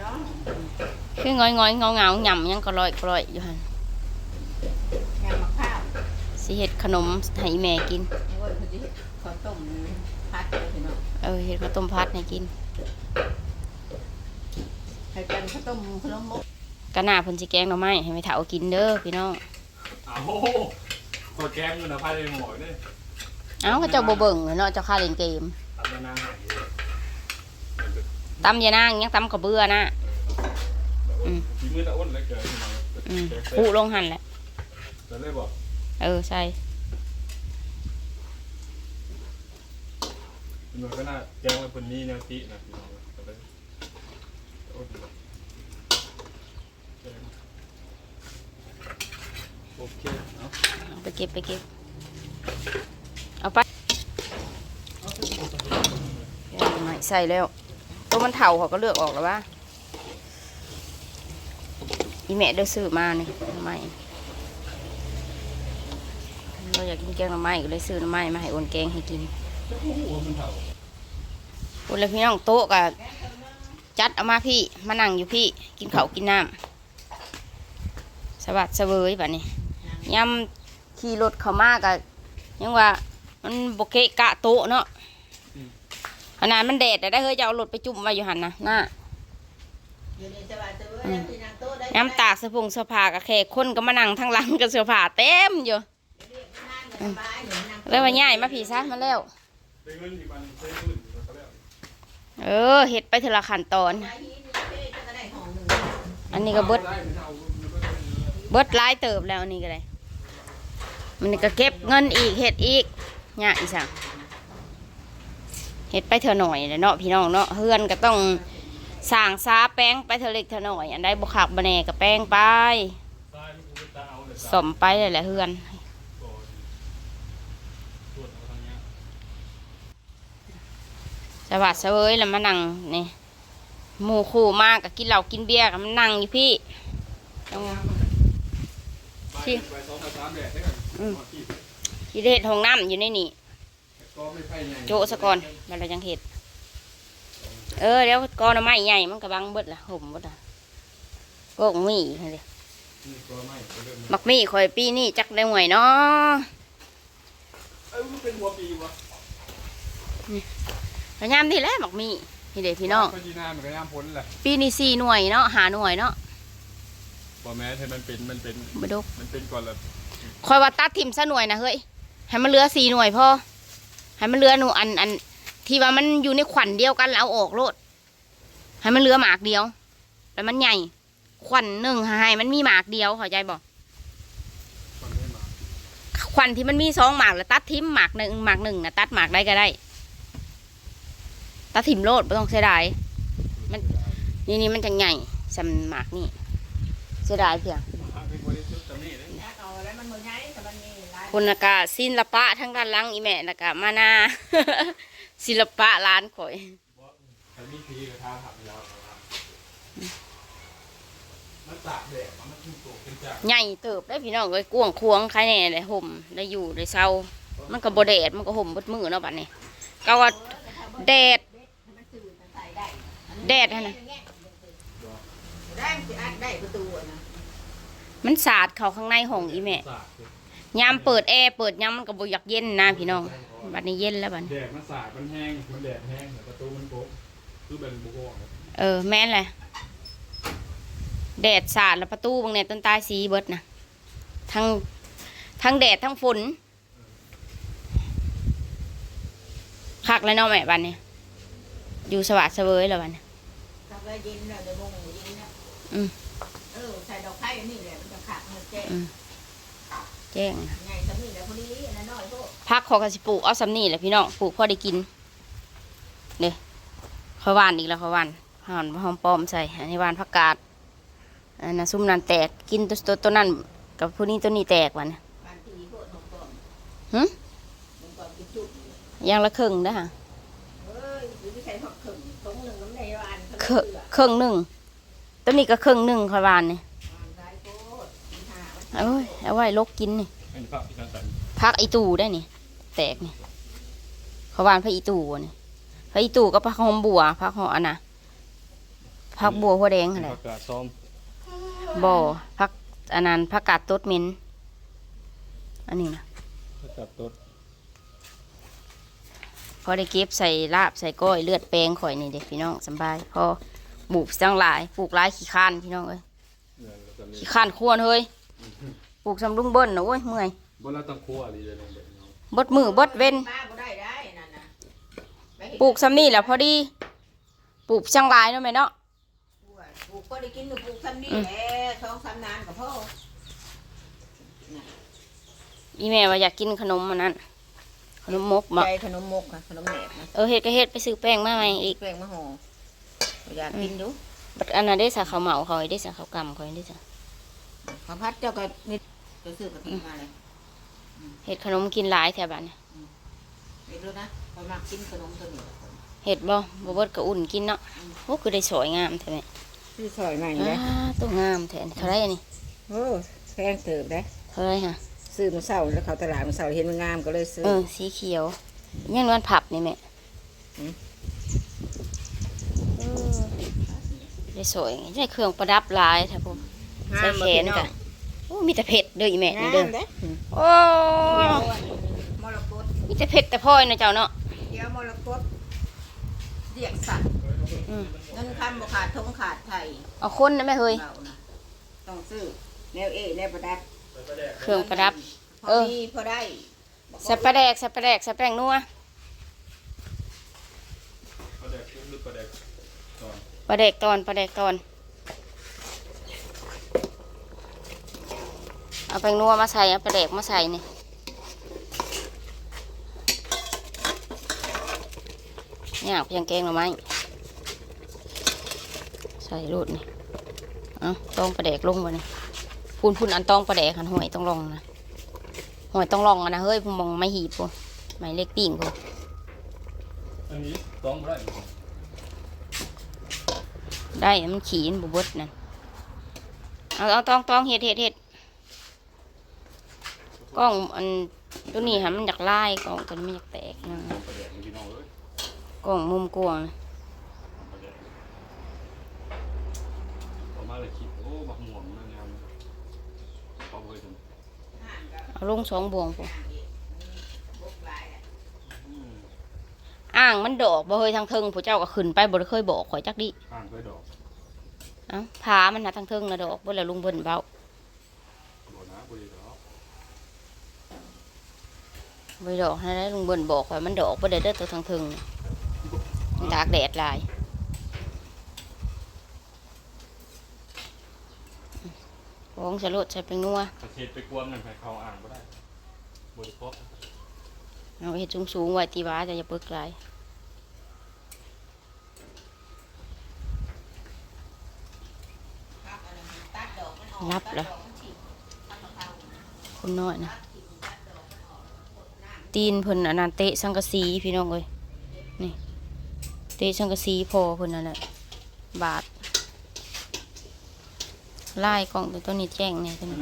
เนาะคือง้อยง้อยเงาเงาหย่ำยังกระลอยกระลอยอยู่หันงานมะพร้าวสิเฮ็ดขนมให้แม่กินนี่ว่าเขาจะข้าวต้มพัดเลยพี่น้องเออเฮ็ดข้าวต้มพัดให้กินใครกันข้าวต้มขนมมกกะหน้าเพิ่นสิแกงหน่อไม้ให้แม่เฒ่ากินเด้อพี่น้องเอากดแกมอยู่นะพายเลยหมอยเลยเอ้าก็เจ้าบ่เบิ่งเนาะเจ้าค่าเล่นเกมตัดมานางหายเลย ตำยานางยังตำกระเบื้อนะอืมฝีมือตะอ้นเลยเกิดขึ้นมาอืมแกงผู้เสร็จลงหันแหละจะเลยบอกเออใช่หน่วยก็น่าแกงมาคนนี้แนวตินะพี่น้องจะเลยโอ้ยแกงโอเคเนาะเอาไปเก็บไปเก็บเอาไปเอาใหม่ใส่แล้ว ตัวมันเถ่าเขาก็เลือกออกแล้วว่าอีแม่เด้ซื้อมานี่หน่อไม้เราอยากกินแกงหน่อไม้ก็เลยซื้อหน่อไม้มาให้โอนแกงให้กินโอ้โหมันเถ่าโอนแล้วพี่น้องโต๊ะกับจัดเอามาพี่มานั่งอยู่พี่ กินเขากินน้ำสวัสดเสวยแบบนี้ยำขี่รถเข้ามากับยังว่ามันบกเกะกะโต๊ะเนาะ ขนาดมันแดดแต่ได้เฮ้ยจะเอารถไปจุ่มไว้อยู่หันนะหน้าอยู่ในสบายเจอที่นางโต๊ะได้น้ำตากสะพงเสภากับแขกคนก็มานั่งทั้งหลังกับเสื้อผ้าเต็มอยู่สบายเหมือนนางเลยว่าง่ายมาผีซะมาแล้วได้เงินที่มันใช้เงินอยู่แล้วเออเฮ็ดไปทีละขั้นตอนไปที่นี่เป้จะได้ของหนึ่งอันนี้ก็เบิดได้ไม่เอามันก็ได้เงินเบิดหลายเติบแล้วอันนี้ก็เลยมันนี่ก็เก็บเงินอีกเฮ็ดอีกเนี่ยอีสัง เฮ็ดไปเถอะหน่อยแหละเนาะพี่น้องเนาะเฮือนก็ต้องสร้างซาแป้งไปเถอะเล็กเถอะหน่อย อันใดบ่คักบ่แน่ก็แป้งไปสมไปเลยแหละเฮือนตรวจเอายสวัสดิ์เสวยแล้วมานั่งนี่หมู่คู่มากก็กินเหล้ากินเบียร์ก็มันนั่งอยู่พี่ต้องที่ที่เฮ็ดห้องน้ำอยู่ในนี่ โจะซะก่อนมันเราจังเห็ด เออเดี๋ยวกอหนอไม้ใหญ่มันก็บังเบิดละห่มเบิดละโกกมีเฮ้ยนี่ก็ไม่เริ่มมักมีคอยปีนี่จักได้หวยเนาะเอ้ยมันเป็นหัวปีวะพยายามที่แหล้วมักมีนี่เด็พี่น้องก็ยีนามันก็ย่ามพ้นแหละปีนี้สี่หน่วยเนาะหาหน่วยเนาะพอแม้ให้มันเป็นมันเป็นบดกมันเป็นก่อนละคอยว่าตัดทิมซะหน่วยนะเฮ้ยให้มันเหลือสี่หน่วยพอ ให้มันเลือหนูอันอัน ที่ว่ามันอยู่ในขวัญเดียวกันแล้วเอาออกโลดให้มันเลือหมากเดียว แล้วมันใหญ่ ขวัญหนึ่งให้มันมีหมากเดียวเข้าใจบอกก่อนไม่มาควันที่มันมีสองหมากแล้วตัดทิมหมากหนึ่งหมากหนึ่งนะตัดหมากได้ก็ได้ ตัดทิมโลดไม่ต้องเสียดายมันนี่นี่มันจะใหญ่สำหมากนี่เสียดายเพียง มันลายคุณนกาศิลปะทั้งด้านหลังอีแม่นกามานาศิลปะร้านข่อยแต่มีทีกระทาผักยาวนะครับมันตากแดดมันขึ้นตัวขึ้นจากใหญ่เติบได้พี่น้องเลยกวงควงใครแน่เลยห่มได้อยู่ได้เศร้ามันก็บแดดมันก็ห่มบดมือเนาะบัดนี้ก็ว่าแดดแดดนะมันะมันสาดเข้าข้างในห้องอีแม่ ยยามเปิดแอร์เปิดยามมันก็บ่อยากเย็นนะพี่น้องบัดนี้เย็นแล้วบัดนี้แดดมันสาดมันแห้งมันแดดแห้งแต่ประตูมันโป๊ะคือเป็นบุกโอ่งเออแม่นแหละแดดสาดแล้วประตูบางเนี่ยต้นตายสีเบิดนะทั้งทั้งแดดทั้งฝนคักแล้วเนาะแม่บัดนี้อยู่สวัสดิ์เสวยแล้วบัดนี้ทำไว้เย็นแล้วเดี๋ยวโมงเย็นแล้วอืมเออใส่ดอกไผ่อันนี่แหละมันจะขาดมันแจ้ง แจ้งพักขอกระสิปลูกเอาสำนี่แหละพี่น้องปลูกพอได้กินเด้ข้าวหวานอีกแล้วข้าวานหอมหอมปอมใส่อันนี้วานผักกาดอันนั้นซุ่มนั้นแตกกินตัวตัวตัวนั้นกับผู้นี้ตัวนี้แตกวันหึของก่อนเป็นจุดอยังละครึ่งนะฮะเอ้ยหรือไม่ใช่ผักขึงหนึ่งน้ำในร้านเครึ่งหนึ่งตัวนี้ก็ครึ่งหนึ่งข้าวหวานนี่ ร้ายโคตรหา เอาไว้เอาไว้ลกกินนี่อันนี้ผักอีกการตันพักอีตูได้นี่ แตกนี่ข้าวหวานพระอีตูนี่พระอีตูก็พักหอมบัวพักหอมอันน่ะผักบัวหัวแดงหั่นแหผัละกกาดซ้อมบ่ผักอันนั้นผักกาดตดเหม็นอันนี้นะผักกาดต้นพอได้เก็บใส่ลาบใส่ก้อยเลือดแปลงข่อยนี่เด็กพี่น้องสำบายพอปลูกจังหลายปลูกหลายขี้ข้านพี่น้องเอ้ยเนี่ยแล้วก็นี่ขี้ข้านควรเฮ้ย ปลูกสำลุงเบิ้ลนะโอ้ยเมื่อยบ่ละต้องครัวอะไรเลยเนี่ยเนาะบดมือบดเว้นป้าบ่ได้ได้นั่นน่ะไปเฮ็ดปลูกซ้ำนี่แหละพอดี ปลูกช่างหลายเนาะแม่เนาะปลูกก็ได้กินก็ปลูกซ้ำนี่อืมแหละสองสามนานก็พออีแม่ว่าอยากกินขนมอันนั้นขนมมกมาใจขนมมกค่ะขนมแหนบนะเออเฮ็ดก็เฮ็ดไปซื้อแป้งมาใหม่อีกแป้งมะฮออยากกินดูบัดอันนั้นได้สาขาวเหมาเขาได้สาขาวกำเขาได้สา ข้าวพัดเจ้าก็นี่ก็ซื้อกะทิมาเลยเฮ็ดขนมกินหลายแถวบ้านเนี่ยเห็นดูนะข้อยมักกินขนมตัวนี้เฮ็ดบ่บ่เบิดก็อุ่นกินเนาะโอ้คือได้สวยงามแท้แม่ซื้อซอยใหม่อ่เลยาตัวงามแท้เท่าไหร่อันนี้โอ้แพงเติบได้เท่าไหร่ฮะซื้อมาเศร้าแล้วเขาตลาดมาเศร้าเห็นมันงามก็เลยซื้อเออสีเขียวยังนวลผับนี่แม่อืมเออได้สวยได้เครื่องประดับหลายแท้ผม ใส่แขนกะโอ้มีแต่เผ็ดเด้ออีแม่นี่งาเด้อมเด้โอ้มรกตมีแต่เผ็ดแต่พลอยนะเจ้าเนาะเดี๋ยวมรกตเรียกสัตว์อืมเงินคำบ่ขาดทงขาดไทยเอาคนนะแม่เฮ้ยเรานะต้องซื้อแนวเอแนวประดับเครื่องประดับพอเออมีพอได้สับปะแดกสับปะแดกสับแป้งนัวปลาแดกลึกปลาแดกตอนปลาแดกตอนปลาแดกตอน เอาแป้งนัวมาใส่เอาปแดกมาใส่นี่เนี่ยเพียงแกงหน่อไม้ใส่รูดนี่เอาต้องปลาแดกลงบ่นี่พูนพูนอันต้องปลาแดกหันหวยต้องลองนะห่วยต้องลองอะนะเฮ้ยผมมองไม่หีบปุ่ไม่เล็กปิ่งปุ่อันนี้ต้องได้ได้มันขี่นบุบดนั่นเอาเอาต้องต้องเห็ดเห็ดเห็ด กล้องอันตัวนี้ฮะมันอยากไล่กล้องตัวนี้มันอยากแตกนะปลาแดกพี่น้องเอ้ยกล้องมุมกวางปลาแดกออกมาเลยคิดโอ้บักหม่วงนั่นแนวนี้พอบ่เคยทำเอาลงสองบวงปุ๊บุกหลายแหละอืมอ่างมันดอกบ่เคยทางเทิงผู้เจ้าก็ขึ้นไปบ่ได้เคยบอกข่อยจักดิอ่างเคยดอกเอ้าผามันนะทางเทิงนะดอกบ่แล้วลุงเบิ่นเบาบ่นะบ่ ได้ดอกบ่ได้ดอกให้ได้ลุงเบิ่นบอกว่ามันดอกบ่ได้เด้อตัวทางเทิงน่ะมันตากแดดหลายของสลดใส่เป็นนัวประเทศไปกวมนั่นใครเข้าอ่างบ่ได้บ่ได้พบเอาเห็ดสูงสูงๆไว้ตีว้าจะอย่าเปิกไหลายครับอันนั้นมันตัดดอกมันออกรับเหรอตัดดอกมันฉีกตัดมะพร้าวคนน้อยนะ ตีนเพิ่นอันนั้นเตะสังกะสีพี่น้องเอ้ยนี่เตะสังกะสีพอเพิ่นนั่นแหละบาดไล่กล่องตัวตัวนี้แจ้งเนี่ยตัวนี้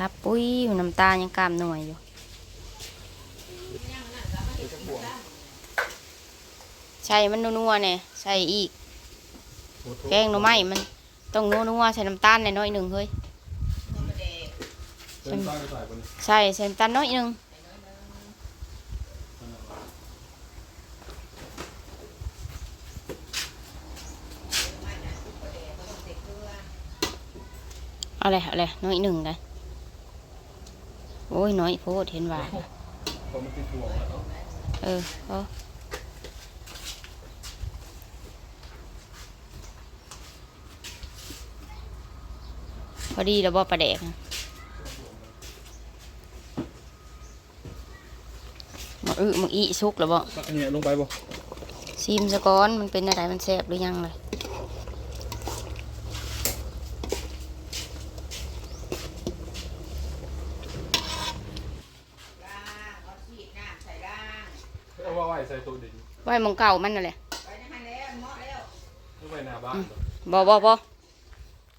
รับปุ้ยอยู่น้ำตายังกามหน่วยอยู่ใส่มันนัวๆเนี่ยใส่อีกแกงหน่อไม้มันต้องนัวๆใส่น้ำตาลหน่อยหนึ่งเฮ้ย เส้นใต้ก็ใส่บนใส่ใส่น้ำตาลน้อยหนึ่งเอาเลยเอาเลยน้อยหนึ่งเลยโอ้ยน้อยโพดเห็นว่าพอมันติดหัวแล้วเออเอาพอดีแล้วบ่ประแดกนะ มาอึมึงอีสุกแล้วบ่ตักอันนี้ลงไปบ่ซิมสะก้อนมันเป็นอะไรมันแซ่บหรือยังเลยล่างเอาฉีดน้ำใส่ล่างเอาว่าไว้ใส่ตัวดินไว้หมองเก่ามันนั่นแหละไปนะฮะแล้วเหมาะแล้วเอาไว้หน้าบ้านบ่บอบอบอ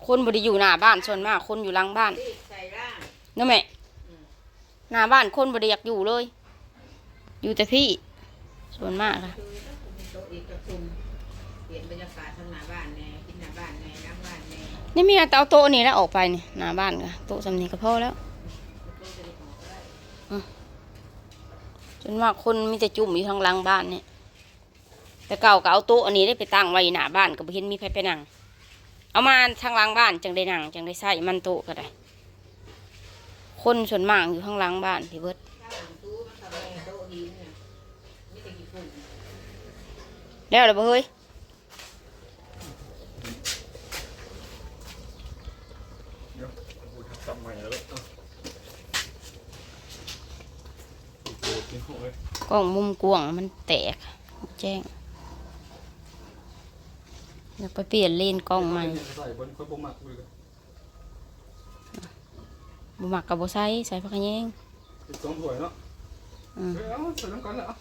คนบไดีอยู่หน้าบ้านส่วนมากคนอยู่หลังบ้านฉีดใส่ล่างนั่นแม่หน้าบ้านคนบไดีอยากอยู่เลย อยู่แต่พี่ส่วนมากค่ะคือโตะอีกกระตุมลี่ยนบรรยากาศทั้งหน้าบ้านแน่กินหน้าบ้านแน่น้ำบ้านแน่นี่มีแต่เอาโต๊ะนี่แล้วออกไปนี่หน้าบ้านก็โต๊ะสำนีก็พอแล้วก็จะได้ของก็ได้จนมากคนมีแต่จุ่มอยู่ทางหลังบ้านเนี่ยแต่เก่าก็เอาโต๊ะอันนี้ได้ไปตั้งไว้หน้าบ้านก็บ่เห็นมีใครไปนั่งเอามาทางหลังบ้านจังได้นั่งจังได้ใส่มันโต๊ะก็ได้ คนส่วนมากอยู่ข้างหลังบ้านพี่เบิดถ้าหลังตู้มันทำให้โต๊ะหินเนี่ยมีแต่กี่ฝุ่น แล้วเลยบ่เฮ้ยเดี๋ยวกูทำซ้ำใหม่แล้วเออโอ้โหกินหัวเลยกล้องมุมกว้างมันแตก แจ้งอยากไปเปลี่ยนเลนส์กล้องใหม่ใส่บนค่อยบ่มักเลยบ่มักกับบ่ใส่ใส่พักขะแยงอีกสองถ้วยเนาะอืมเฮ้ยเอาใส่น้ำกันเลยเอา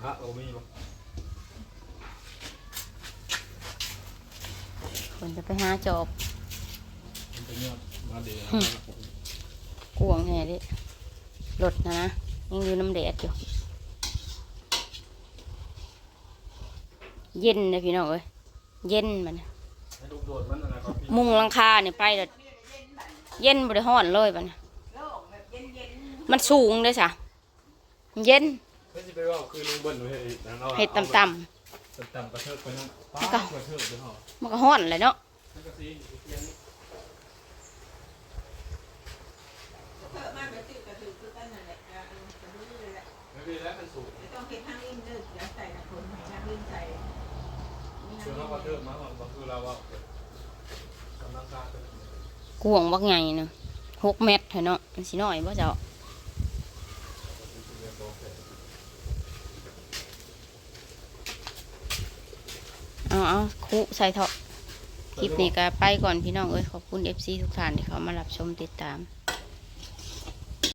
พระเอามีบ่คนจะไปหาจอบมันเป็นยอดมาเดียวกวางแห่ดิรถนะนะยังอยู่น้ำแดดอยู่ เย็นนะพี่น้องเอ้ยเย็นมันน่ะให้ลูกโดดมันอะไรครับพี่มุงหลังคาเนี่ยไปแล้วเย็นบริห้อนเลยบัดนโลกแบบเย็นมันสูงเลยจ้ะเย็น เฮ้ยสิไปว่าคือลุงเบิ้ลไว้ให้นั่นเอาเห็ดต่ำต่ำต่ำกระเทิบไปนั่นป้ากระเทิบไปห่อๆมันก็ห้อนเลยเนาะแล้วก็ซีอีกเทียนนี่ๆเพิ่มมากไปตื้อกระถือคือกันนั่นแหละอะเอากระถือเลยแหละไม่มีแล้วมันสูงไม่ต้องเก็บทั้งลิ้นเด้ออย่าใส่นะคนให้ทั้งลิ้นใส่มีคือน้ำเราลิ้นกระเทิบมาก่อนก็คือเราว่ากำลังการเป็นกวางบักใหญ่เนาะหกเมตรเถอะเนาะมันสิน้อยบ่เจ้า เอาเอาคุใส่เถาะคลิปนี้ก็ไปก่อนพี่น้องเอ้ยขอบคุณ FC ทุกท่านที่เขามารับชมติดตาม